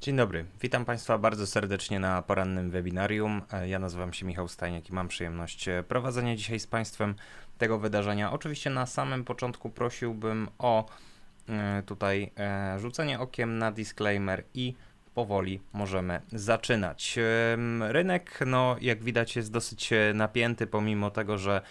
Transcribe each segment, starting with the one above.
Dzień dobry, witam Państwa bardzo serdecznie na porannym webinarium. E, Ja nazywam się Michał Stajniak i mam przyjemność e, prowadzenia dzisiaj z Państwem tego wydarzenia. Oczywiście na samym początku prosiłbym o e, tutaj rzucenie okiem na disclaimer i powoli możemy zaczynać. Rynek, no jak widać, jest dosyć napięty, pomimo tego, że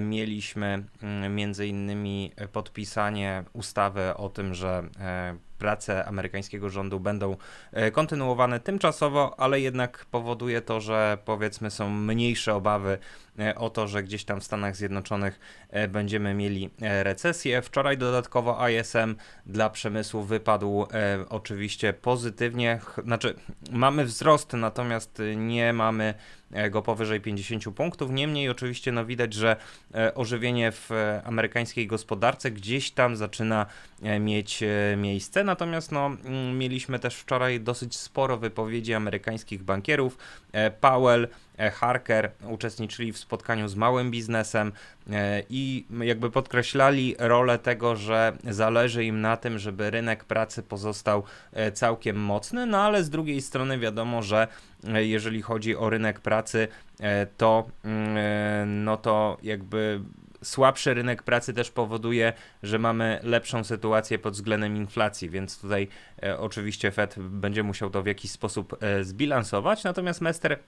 mieliśmy mm, między innymi e, podpisanie ustawy o tym, że e, prace amerykańskiego rządu będą e, kontynuowane tymczasowo, ale jednak powoduje to, że powiedzmy są mniejsze obawy e, o to, że gdzieś tam w Stanach Zjednoczonych e, będziemy mieli e, recesję. Wczoraj dodatkowo ISM dla przemysłu wypadł e, oczywiście pozytywnie, znaczy mamy wzrost, natomiast e, nie mamy e, go powyżej 50 punktów. Niemniej oczywiście no widać, że e, ożywienie w e, amerykańskiej gospodarce gdzieś tam zaczyna e, mieć e, miejsce. Natomiast no, mm, mieliśmy też wczoraj dosyć sporo wypowiedzi amerykańskich bankierów. E, Powell, e, Harker uczestniczyli w spotkaniu z małym biznesem e, i jakby podkreślali rolę tego, że zależy im na tym, żeby rynek pracy pozostał e, całkiem mocny, no ale z drugiej strony wiadomo, że e, jeżeli chodzi o rynek pracy, e, to mm, e, no to jakby słabszy rynek pracy też powoduje, że mamy lepszą sytuację pod względem inflacji, więc tutaj e, oczywiście Fed będzie musiał to w jakiś sposób e, zbilansować, natomiast Mester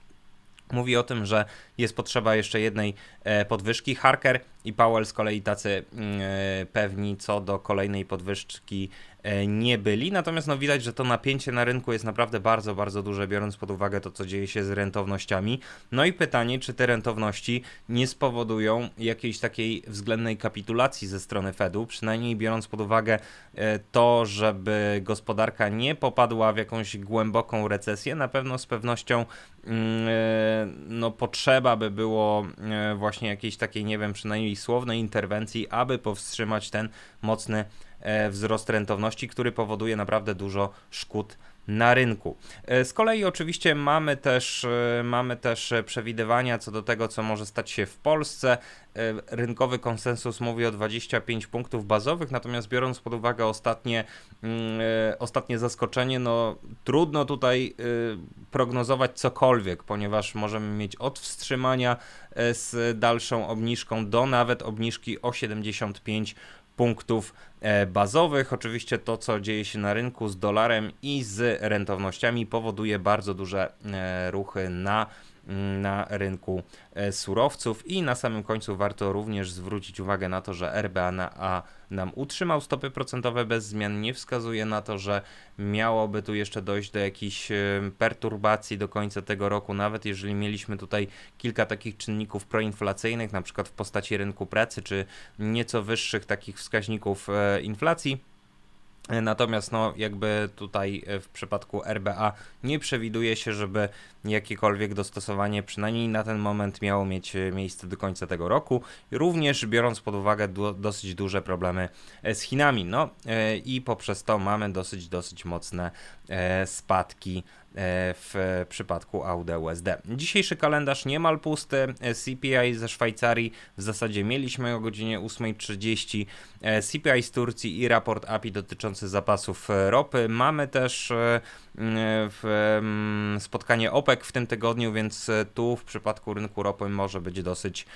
mówi o tym, że jest potrzeba jeszcze jednej e, podwyżki. Harker i Powell z kolei tacy mm, e, pewni co do kolejnej podwyżki e, nie byli, natomiast no widać, że to napięcie na rynku jest naprawdę bardzo, bardzo duże, biorąc pod uwagę to, co dzieje się z rentownościami. No i pytanie, czy te rentowności nie spowodują jakiejś takiej względnej kapitulacji ze strony Fedu, przynajmniej biorąc pod uwagę e, to, żeby gospodarka nie popadła w jakąś głęboką recesję, na pewno z pewnością mm, no potrzeba by było właśnie jakiejś takiej, nie wiem, przynajmniej słownej interwencji, aby powstrzymać ten mocny e, wzrost rentowności, który powoduje naprawdę dużo szkód na rynku. E, Z kolei oczywiście mamy też, e, mamy też przewidywania co do tego, co może stać się w Polsce. E, Rynkowy konsensus mówi o 25 punktów bazowych, natomiast biorąc pod uwagę ostatnie, mm, ostatnie zaskoczenie, no trudno tutaj prognozować cokolwiek, ponieważ możemy mieć od wstrzymania z dalszą obniżką do nawet obniżki o 75 punktów e, bazowych. Oczywiście to, co dzieje się na rynku z dolarem i z rentownościami, powoduje bardzo duże e, ruchy na, na rynku e, surowców. I na samym końcu warto również zwrócić uwagę na to, że RBA na, a nam utrzymał stopy procentowe bez zmian. Nie wskazuje na to, że miałoby tu jeszcze dojść do jakichś e, perturbacji do końca tego roku, nawet jeżeli mieliśmy tutaj kilka takich czynników proinflacyjnych, na przykład w postaci rynku pracy, czy nieco wyższych takich wskaźników e, inflacji. E, Natomiast no, jakby tutaj e, w przypadku RBA nie przewiduje się, żeby jakiekolwiek dostosowanie przynajmniej na ten moment miało mieć e, miejsce do końca tego roku. Również biorąc pod uwagę du- dosyć duże problemy z Chinami. No i poprzez to mamy dosyć, dosyć mocne spadki w przypadku Audi USD. Dzisiejszy kalendarz niemal pusty. E, CPI ze Szwajcarii w zasadzie mieliśmy o godzinie 8.30. e, CPI z Turcji i raport API dotyczący zapasów e, ropy. Mamy też e, spotkanie OPEC w tym tygodniu, więc e, tu w przypadku rynku ropy może być dosyć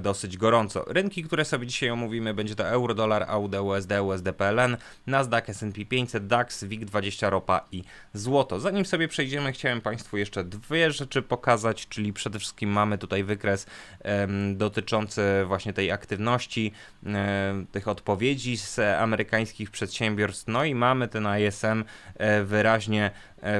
dosyć gorąco. Rynki, które sobie dzisiaj omówimy, będzie to euro-dolar, AUD, USD, USD, PLN, Nasdaq, S&P 500, DAX, WIG20, ropa i złoto. Zanim sobie przejdziemy, chciałem Państwu jeszcze dwie rzeczy pokazać, czyli przede wszystkim mamy tutaj wykres em, dotyczący właśnie tej aktywności, em, tych odpowiedzi z amerykańskich przedsiębiorstw, no i mamy ten ISM e, wyraźnie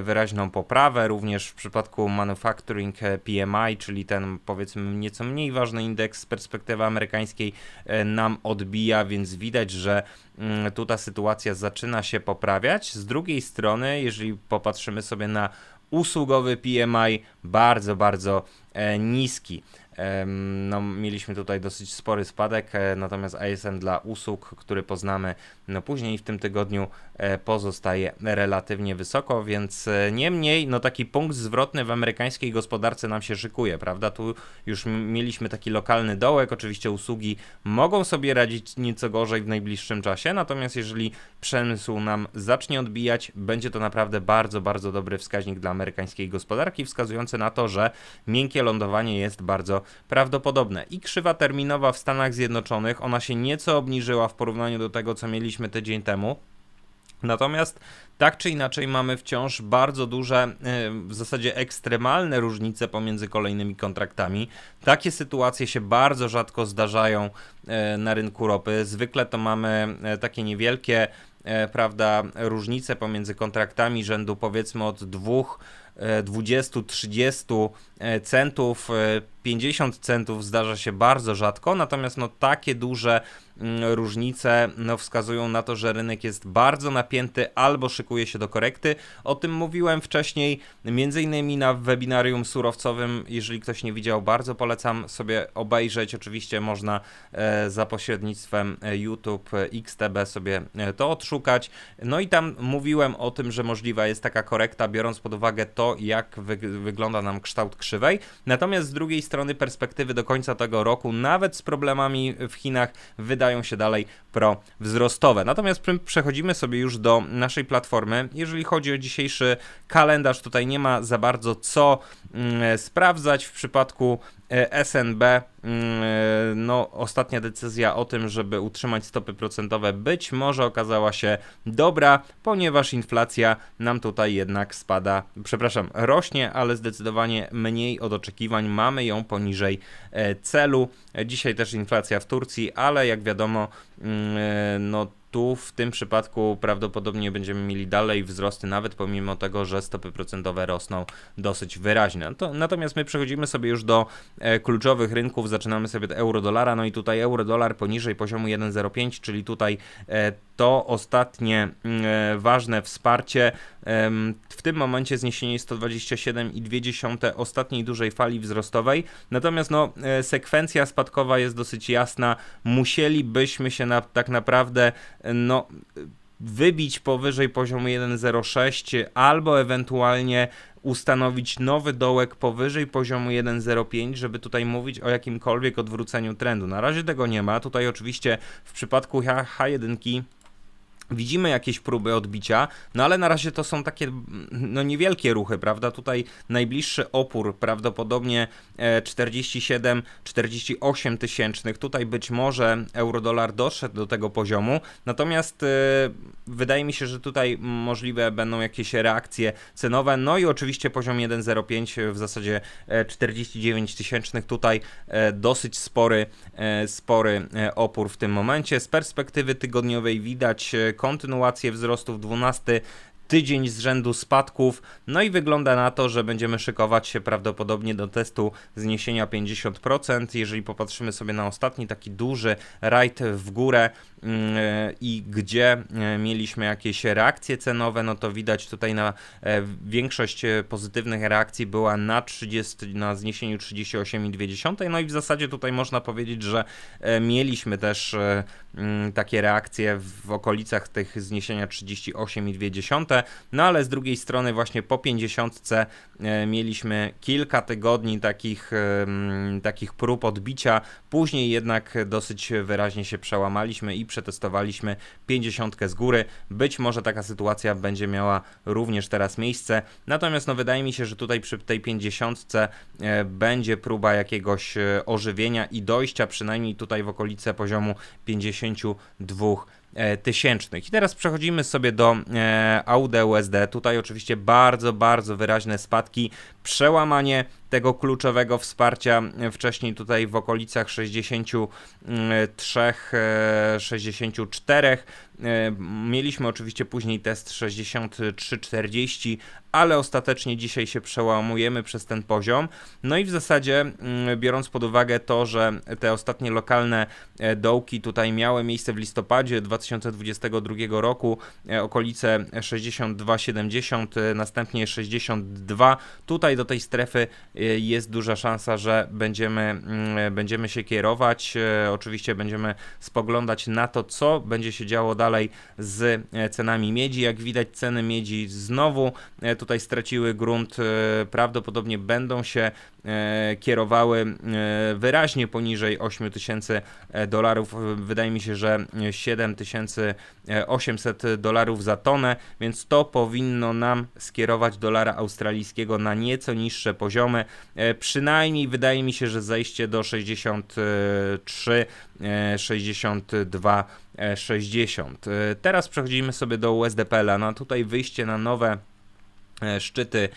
wyraźną poprawę, również w przypadku manufacturing e, PMI, czyli ten powiedzmy nieco mniej ważny indeks z perspektywy amerykańskiej e, nam odbija, więc widać, że mm, tu ta sytuacja zaczyna się poprawiać. Z drugiej strony, jeżeli popatrzymy sobie na usługowy PMI, bardzo, bardzo e, niski. No, mieliśmy tutaj dosyć spory spadek, e, natomiast ASM dla usług, który poznamy no, później w tym tygodniu, e, pozostaje relatywnie wysoko, więc e, niemniej no, taki punkt zwrotny w amerykańskiej gospodarce nam się szykuje, prawda? Tu już mieliśmy taki lokalny dołek, oczywiście usługi mogą sobie radzić nieco gorzej w najbliższym czasie, natomiast jeżeli przemysł nam zacznie odbijać, będzie to naprawdę bardzo, bardzo dobry wskaźnik dla amerykańskiej gospodarki, wskazujący na to, że miękkie lądowanie jest bardzo prawdopodobne. I krzywa terminowa w Stanach Zjednoczonych, ona się nieco obniżyła w porównaniu do tego, co mieliśmy tydzień temu. Natomiast tak czy inaczej mamy wciąż bardzo duże, y, w zasadzie ekstremalne różnice pomiędzy kolejnymi kontraktami. Takie sytuacje się bardzo rzadko zdarzają y, na rynku ropy. Zwykle to mamy y, takie niewielkie, prawda, różnice pomiędzy kontraktami rzędu powiedzmy od 2 20-30 e, centów, 50 centów zdarza się bardzo rzadko, natomiast no takie duże mm, różnice no, wskazują na to, że rynek jest bardzo napięty albo szykuje się do korekty. O tym mówiłem wcześniej, między innymi na webinarium surowcowym. Jeżeli ktoś nie widział, bardzo polecam sobie obejrzeć. Oczywiście można e, za pośrednictwem e, YouTube, e, XTB sobie to odszukać. No i tam mówiłem o tym, że możliwa jest taka korekta, biorąc pod uwagę to, jak wy wygląda nam kształt krzywej. Natomiast z drugiej strony perspektywy do końca tego roku, nawet z problemami w Chinach, wydają się dalej pro-wzrostowe. Natomiast prze- przechodzimy sobie już do naszej platformy. Jeżeli chodzi o dzisiejszy kalendarz, tutaj nie ma za bardzo co mm, sprawdzać w przypadku e, SNB. mm, e, No, ostatnia decyzja o tym, żeby utrzymać stopy procentowe, być może okazała się dobra, ponieważ inflacja nam tutaj jednak spada, przepraszam, rośnie, ale zdecydowanie mniej od oczekiwań. Mamy ją poniżej e, celu. E, Dzisiaj też inflacja w Turcji, ale jak wiadomo, mm, e, no tu w tym przypadku prawdopodobnie będziemy mieli dalej wzrosty, nawet pomimo tego, że stopy procentowe rosną dosyć wyraźnie. To, natomiast my przechodzimy sobie już do e, kluczowych rynków, zaczynamy sobie od euro-dolara, no i tutaj euro-dolar poniżej poziomu 1,05, czyli tutaj e, to ostatnie mm, e, ważne wsparcie. W tym momencie zniesienie 127,2 ostatniej dużej fali wzrostowej. Natomiast no, e, sekwencja spadkowa jest dosyć jasna. Musielibyśmy się na, tak naprawdę no, wybić powyżej poziomu 1,06 albo ewentualnie ustanowić nowy dołek powyżej poziomu 1,05, żeby tutaj mówić o jakimkolwiek odwróceniu trendu. Na razie tego nie ma. Tutaj oczywiście w przypadku H- H1 Widzimy jakieś próby odbicia, no ale na razie to są takie no niewielkie ruchy, prawda? Tutaj najbliższy opór prawdopodobnie e, 47-48 tysięcznych. Tutaj być może euro-dolar doszedł do tego poziomu, natomiast e, wydaje mi się, że tutaj możliwe będą jakieś reakcje cenowe. No i oczywiście poziom 1,05 w zasadzie e, 49 tysięcznych. Tutaj e, dosyć spory, e, spory e, opór w tym momencie. Z perspektywy tygodniowej widać e, kontynuację wzrostów 12 tydzień z rzędu spadków, no i wygląda na to, że będziemy szykować się prawdopodobnie do testu zniesienia 50%. Jeżeli popatrzymy sobie na ostatni taki duży rajd w górę mm, i gdzie e, mieliśmy jakieś reakcje cenowe, no to widać tutaj na e, większość e, pozytywnych reakcji była na 30, na zniesieniu 38,2. No i w zasadzie tutaj można powiedzieć, że mieliśmy też Mm, takie reakcje w okolicach tych zniesienia 38,2, no ale z drugiej strony właśnie po 50 e, mieliśmy kilka tygodni takich, e, mm, takich prób odbicia, później jednak dosyć wyraźnie się przełamaliśmy i przetestowaliśmy 50 z góry, być może taka sytuacja będzie miała również teraz miejsce, natomiast no wydaje mi się, że tutaj przy tej 50 e, będzie próba jakiegoś ożywienia i dojścia przynajmniej tutaj w okolice poziomu 50 62 tysięcznych. I teraz przechodzimy sobie do e, AUD USD. Tutaj oczywiście bardzo, bardzo wyraźne spadki, przełamanie tego kluczowego wsparcia e, wcześniej tutaj w okolicach 63, e, 64. E, Mieliśmy oczywiście później test 63,40, ale ostatecznie dzisiaj się przełamujemy przez ten poziom. No i w zasadzie, mm, biorąc pod uwagę to, że te ostatnie lokalne e, dołki tutaj miały miejsce w listopadzie 2022 roku, e, okolice 62,70, e, następnie 62, tutaj do tej strefy e, jest duża szansa, że będziemy, mm, będziemy się kierować. Oczywiście będziemy spoglądać na to, co będzie się działo dalej z cenami miedzi. Jak widać, ceny miedzi znowu tutaj straciły grunt. Prawdopodobnie będą się kierowały wyraźnie poniżej 8000 dolarów. Wydaje mi się, że 7800 dolarów za tonę, więc to powinno nam skierować dolara australijskiego na nieco niższe poziomy. E, przynajmniej wydaje mi się, że zejście do 63, 62, 60. Teraz przechodzimy sobie do USDPL-a. No tutaj wyjście na nowe E, szczyty,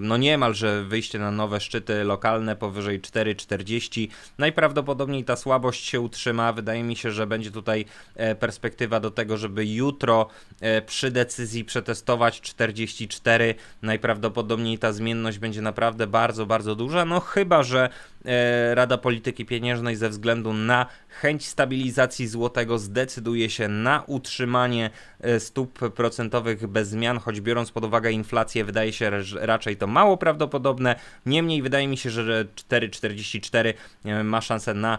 no niemalże wyjście na nowe szczyty lokalne powyżej 4,40. Najprawdopodobniej ta słabość się utrzyma. Wydaje mi się, że będzie tutaj e, perspektywa do tego, żeby jutro e, przy decyzji przetestować 44. Najprawdopodobniej ta zmienność będzie naprawdę bardzo, bardzo duża. No chyba, że Rada Polityki Pieniężnej ze względu na chęć stabilizacji złotego zdecyduje się na utrzymanie stóp procentowych bez zmian, choć biorąc pod uwagę inflację, wydaje się raczej to mało prawdopodobne. Niemniej wydaje mi się, że 4,44 e, ma szansę na,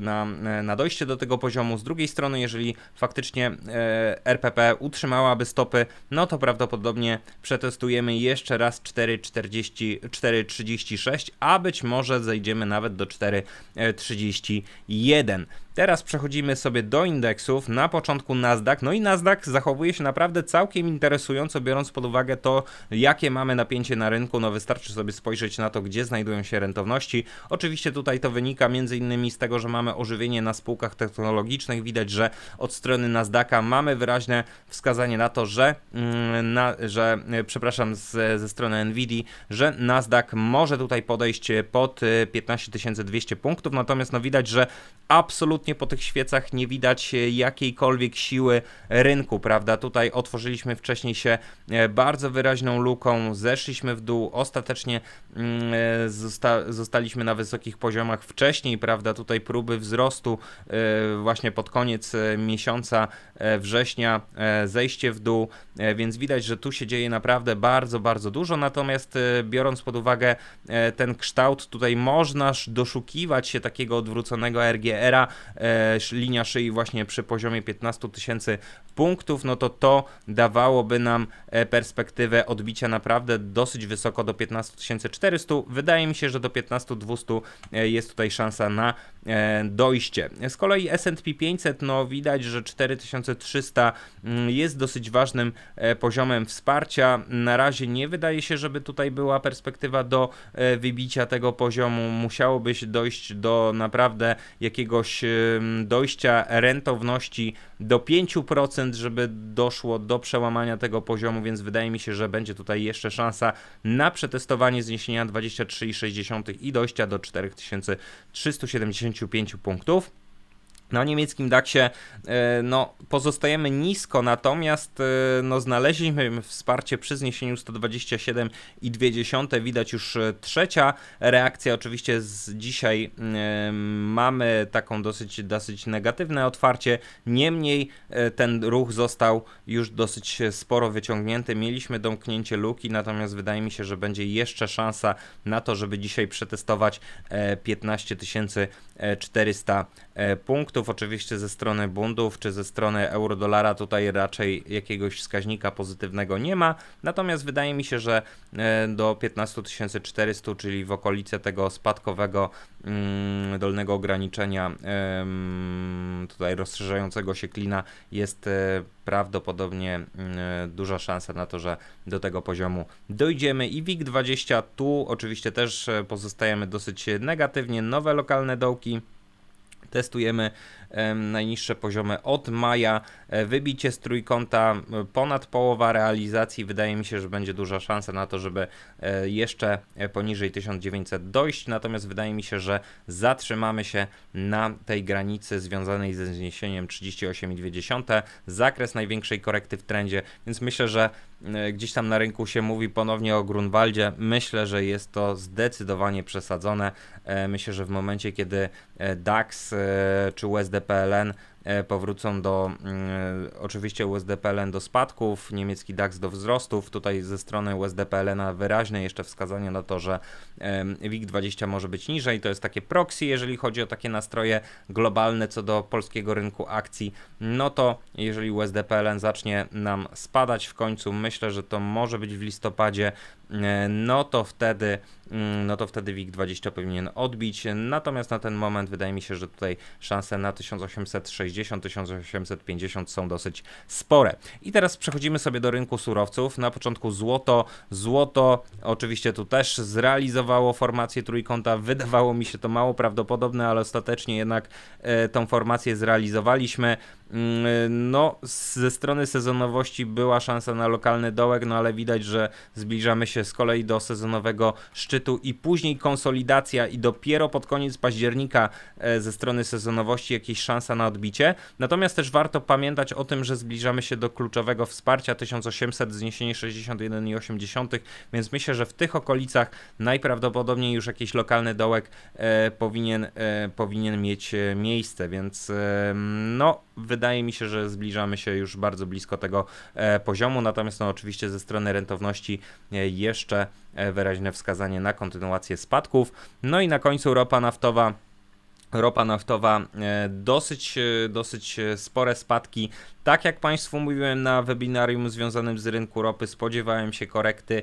na, na dojście do tego poziomu. Z drugiej strony, jeżeli faktycznie e, RPP utrzymałaby stopy, no to prawdopodobnie przetestujemy jeszcze raz 4,36, a być może zejdziemy nawet do 4,31. Teraz przechodzimy sobie do indeksów. Na początku Nasdaq. No i Nasdaq zachowuje się naprawdę całkiem interesująco, biorąc pod uwagę to, jakie mamy napięcie na rynku. No wystarczy sobie spojrzeć na to, gdzie znajdują się rentowności. Oczywiście tutaj to wynika innymi z tego, że mamy ożywienie na spółkach technologicznych. Widać, że od strony Nasdaqa mamy wyraźne wskazanie na to, że, mm, na, że e, przepraszam, z, ze strony Nvidia, że Nasdaq może tutaj podejść pod 15 e, 200 punktów, natomiast no widać, że absolutnie absolutnie po tych świecach nie widać e, jakiejkolwiek siły rynku, prawda? Tutaj otworzyliśmy wcześniej się e, bardzo wyraźną luką, zeszliśmy w dół, ostatecznie mm, e, zosta zostaliśmy na wysokich poziomach wcześniej, prawda? Tutaj próby wzrostu właśnie pod koniec miesiąca września, zejście w dół, więc widać, że tu się dzieje naprawdę bardzo, bardzo dużo, natomiast biorąc pod uwagę ten kształt, tutaj można doszukiwać się takiego odwróconego RGR-a, linia szyi właśnie przy poziomie 15 tysięcy punktów, no to to dawałoby nam e, perspektywę odbicia naprawdę dosyć wysoko do 15 400. Wydaje mi się, że do 15 200 e, jest tutaj szansa na e, dojście. Z kolei S&P 500, no widać, że 4300 mm, jest dosyć ważnym poziomem wsparcia. Na razie nie wydaje się, żeby tutaj była perspektywa do wybicia tego poziomu. Musiałoby się dojść do naprawdę jakiegoś dojścia rentowności do 5%, żeby doszło do przełamania tego poziomu, więc wydaje mi się, że będzie tutaj jeszcze szansa na przetestowanie zniesienia 23,6 i dojścia do 4375 punktów. Na niemieckim DAXie e, no, pozostajemy nisko, natomiast e, no, znaleźliśmy wsparcie przy zniesieniu 127,2. Widać już e, trzecia reakcja. Oczywiście z dzisiaj mamy taką dosyć, dosyć negatywne otwarcie. Niemniej ten ruch został już dosyć sporo wyciągnięty. Mieliśmy domknięcie luki, natomiast wydaje mi się, że będzie jeszcze szansa na to, żeby dzisiaj przetestować 15 400 punktów punktów oczywiście ze strony bundów czy ze strony euro-dolara tutaj raczej jakiegoś wskaźnika pozytywnego nie ma, natomiast wydaje mi się, że e, do 15 400, czyli w okolice tego spadkowego mm, dolnego ograniczenia tutaj rozszerzającego się klina jest e, prawdopodobnie e, duża szansa na to, że do tego poziomu dojdziemy. I WIG20 tu oczywiście też pozostajemy dosyć negatywnie, nowe lokalne dołki Testujemy najniższe poziomy od maja. E, wybicie z trójkąta e, ponad połowa realizacji. Wydaje mi się, że będzie duża szansa na to, żeby e, jeszcze poniżej 1900 dojść. Natomiast wydaje mi się, że zatrzymamy się na tej granicy związanej ze zniesieniem 38,2. Zakres największej korekty w trendzie, więc myślę, że gdzieś tam na rynku się mówi ponownie o Grunwaldzie. Myślę, że jest to zdecydowanie przesadzone. Myślę, że w momencie, kiedy DAX czy USD PLN e, powrócą do mm, oczywiście USD PLN do spadków, niemiecki DAX do wzrostów. Tutaj ze strony USD PLN wyraźne jeszcze wskazanie na to, że em, WIG20 może być niżej. To jest takie proxy, jeżeli chodzi o takie nastroje globalne co do polskiego rynku akcji. No to jeżeli USD PLN zacznie nam spadać w końcu, myślę, że to może być w listopadzie, e, no to wtedy, mm, no to wtedy WIG20 powinien odbić. Natomiast na ten moment wydaje mi się, że tutaj szanse na 1860-1850 są dosyć spore. I teraz przechodzimy sobie do rynku surowców. Na początku złoto. Złoto oczywiście tu też zrealizowało formację trójkąta. Wydawało mi się to mało prawdopodobne, ale ostatecznie jednak e, tą formację zrealizowaliśmy. Mm, No, ze strony sezonowości była szansa na lokalny dołek, no ale widać, że zbliżamy się z kolei do sezonowego szczytu i później konsolidacja i dopiero pod koniec października e, ze strony sezonowości jakieś szansa na odbicie. Natomiast też warto pamiętać o tym, że zbliżamy się do kluczowego wsparcia 1800, zniesienie 61,8, więc myślę, że w tych okolicach najprawdopodobniej już jakiś lokalny dołek e, powinien, e, powinien mieć e, miejsce, więc e, no wydaje mi się, że zbliżamy się już bardzo blisko tego e, poziomu, natomiast no, oczywiście ze strony rentowności e, jeszcze e, wyraźne wskazanie na kontynuację spadków. No i na końcu ropa naftowa. Ropa naftowa dosyć, dosyć spore spadki. Tak jak Państwu mówiłem na webinarium związanym z rynku ropy, spodziewałem się korekty,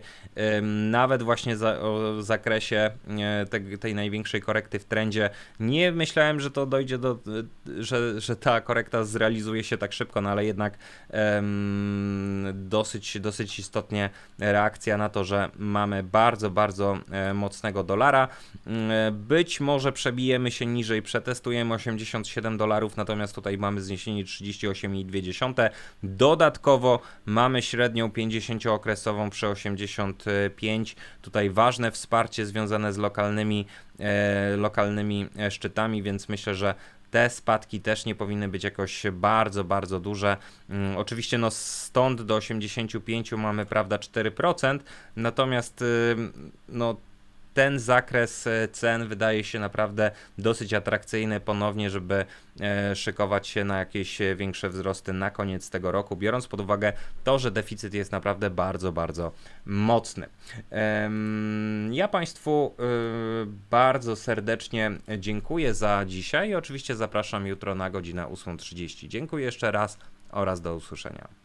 nawet właśnie za, o zakresie e, te, tej największej korekty w trendzie. Nie myślałem, że to dojdzie do, e, że, że ta korekta zrealizuje się tak szybko, no ale jednak dosyć, dosyć istotnie reakcja na to, że mamy bardzo, bardzo e, mocnego dolara. Mm, Być może przebijemy się niżej, przetestujemy 87 dolarów, natomiast tutaj mamy zniesienie 38,2. Dodatkowo mamy średnią 50-okresową przy 85. Tutaj ważne wsparcie związane z lokalnymi, e, lokalnymi e, szczytami, więc myślę, że te spadki też nie powinny być jakoś bardzo, bardzo duże. Mm, oczywiście no stąd do 85 mamy, prawda, 4%, natomiast y, no ten zakres e, cen wydaje się naprawdę dosyć atrakcyjny ponownie, żeby e, szykować się na jakieś e, większe wzrosty na koniec tego roku, biorąc pod uwagę to, że deficyt jest naprawdę bardzo, bardzo mocny. Ja Państwu bardzo serdecznie dziękuję za dzisiaj i oczywiście zapraszam jutro na godzinę 8.30. Dziękuję jeszcze raz oraz do usłyszenia.